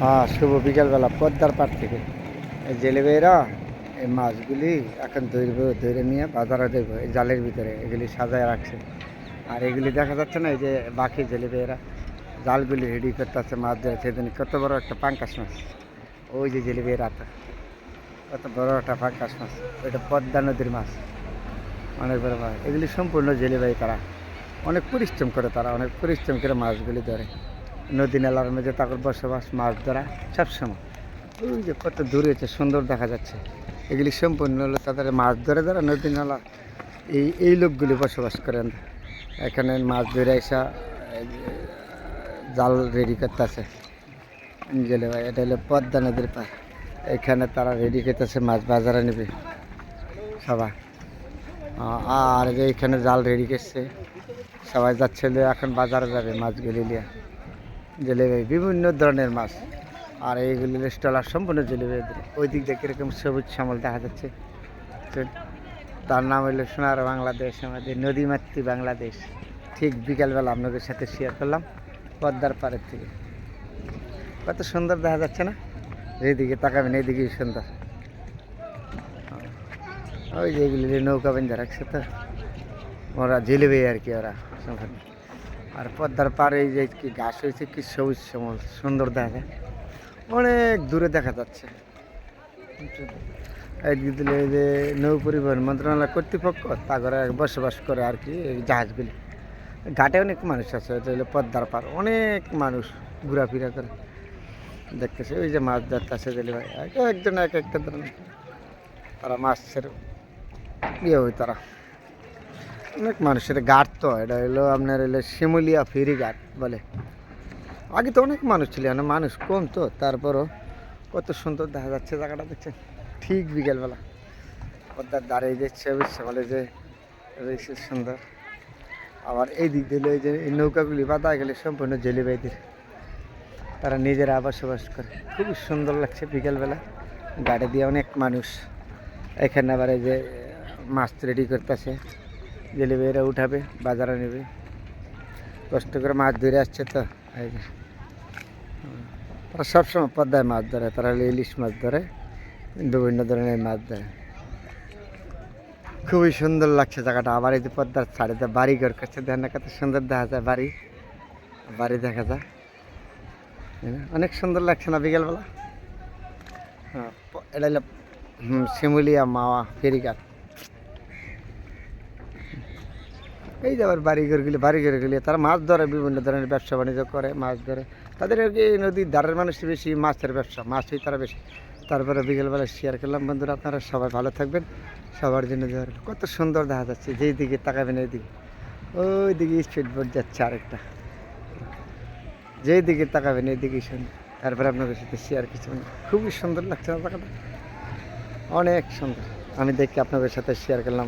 হ্যাঁ শুভ বিকালবেলা, পদ্মার পাড় থেকে। এই জেলেবেরা এই মাছগুলি এখন ধরবো, ধরে নিয়ে বাজারে দেবো, এই জালের ভিতরে, এগুলি সাজায় রাখছে। আর এগুলি দেখা যাচ্ছে না, এই যে বাকি জেলেবেরা জালগুলি রেডি করতে আছে মাছ ধরে। সেদিন কত বড় একটা পাঙ্কাশ মাছ, ওই যে জেলেবেরাটা কত বড় একটা পাঙ্কাশ মাছ, ওইটা পদ্মা নদীর মাছ। অনেক বড় মাছ। এগুলি সম্পূর্ণ জেলেবাই তারা। অনেক পরিশ্রম করে তারা, অনেক পরিশ্রম করে মাছগুলি ধরে। নদী নালার মধ্যে তাদের বসবাস, মাছ ধরা, সবসময়। ওই যে কত দূরে হচ্ছে সুন্দর দেখা যাচ্ছে। এগুলি সম্পূর্ণ হলো তাদের মাছ ধরে ধরা নদী নালা। এই এই লোকগুলি বসবাস করেন। এখানে মাছ ধরে এসা জাল রেডি করতেছে। জেলে ভাই, এটা হলো পদ্মা নদীর পার এখানে তারা রেডি করতেছে মাছ বাজারে নেবে। সবাই আর যে এখানে জাল রেডি করছে, সবাই যাচ্ছে এখন বাজারে যাবে মাছগুলি নিয়ে। জেলেবে, বিভিন্ন ধরনের মাছ। আর এইগুলি স্টলার সম্পূর্ণ জেলেবে। ওই দিক দিয়ে কীরকম সবুজ শ্যামল দেখা যাচ্ছে। তার নাম হইল সোনার বাংলাদেশ, আমাদের নদীমাতৃ বাংলাদেশ। ঠিক বিকালবেলা আপনাদের সাথে শেয়ার করলাম পদ্মার পাড়ের থেকে। কত সুন্দর দেখা যাচ্ছে না? এইদিকে তাকাবেন, এইদিকেই সুন্দর। ওই যে এগুলি নৌকা বেঁধে রাখছে তো, ওরা জেলেবে আর কি ওরা ওখানে। আর পদ্মার পাড়ে এই যে কি ঘাস হয়েছে, কি সবুজ শ্যামল, সুন্দর দেখা। অনেক দূরে দেখা যাচ্ছে। একদিক দিলে এই যে নৌ পরিবহন মন্ত্রণালয় কর্তৃপক্ষ, তা করে বসবাস করে আর কি এই জাহাজগুলি। ঘাটে অনেক মানুষ আছে, এটা পদ্মার পার অনেক মানুষ ঘোরাফেরা করে। দেখতেছে, ওই যে মাছ ধরতেছে জেলে ভাই। এক একজন এক একটা ধরনের। তারা মাছের ইয়ে হয় তারা। অনেক মানুষের ঘাট তো, এটা হলো আপনার হলো শিমুলিয়া ফেরি ঘাট বলে। আগে তো অনেক মানুষ ছিল, এখন মানুষ কম তো, তারপরও কত সুন্দর দেখা যাচ্ছে জায়গাটা দেখছেন। ঠিক বিকেলবেলা। পদ্মার দাঁড়িয়ে যাচ্ছে বলে যে রয়েছে সুন্দর। আবার এই দিক দিলে যে এই নৌকাগুলি বাঁধা গেলে সম্পূর্ণ জেলিবাইদের। তারা নিজেরা বসবাস করে। খুবই সুন্দর লাগছে বিকেলবেলা। গাড়ি দিয়ে অনেক মানুষ। এখানে আবার এই যে মাছ রেডি করতেছে। জেলিবাইরা উঠাবে, বাজারে নেবে। কষ্ট করে মাছ ধরে আসছে তো। তারা সবসময় পদ্মায় মাছ ধরে, তারা ইলিশ মাছ ধরে, বিভিন্ন ধরনের মাছ ধরে। খুবই সুন্দর লাগছে জায়গাটা। আবার এই যে পদ্মার ছাড়িতে বাড়ি ঘর করছে, দেখেন না কত সুন্দর দেখা যায় বাড়ি। বাড়ি দেখা যায়। অনেক সুন্দর লাগছে না বিকেলবেলা? হ্যাঁ এটা হলো শিমুলিয়া মাওয়া ফেরিঘাট। এই যে আবার বাড়িঘরগুলি বাড়িঘরগুলি তারা মাছ ধরে, বিভিন্ন ধরনের ব্যবসা বাণিজ্য করে, মাছ ধরে। তাদের আর কি এই নদীর ধারের মানুষ বেশি, মাছের ব্যবসা, মাছই তারা বেশি। তারপরে বিকেলবেলা শেয়ার করলাম, বন্ধুরা আপনারা সবাই ভালো থাকবেন, সবার জন্য। কত সুন্দর দেখা যাচ্ছে যেই দিকে তাকাবেন এই দিকে ওই দিকে স্পিড বোট যাচ্ছে আরেকটা। যেই দিকে তাকাবেন এইদিকেই সুন্দর। তারপরে আপনাদের সাথে শেয়ার কিছু না। খুবই সুন্দর লাগছে অনেক সুন্দর। আমি দেখি আপনাদের সাথে শেয়ার করলাম।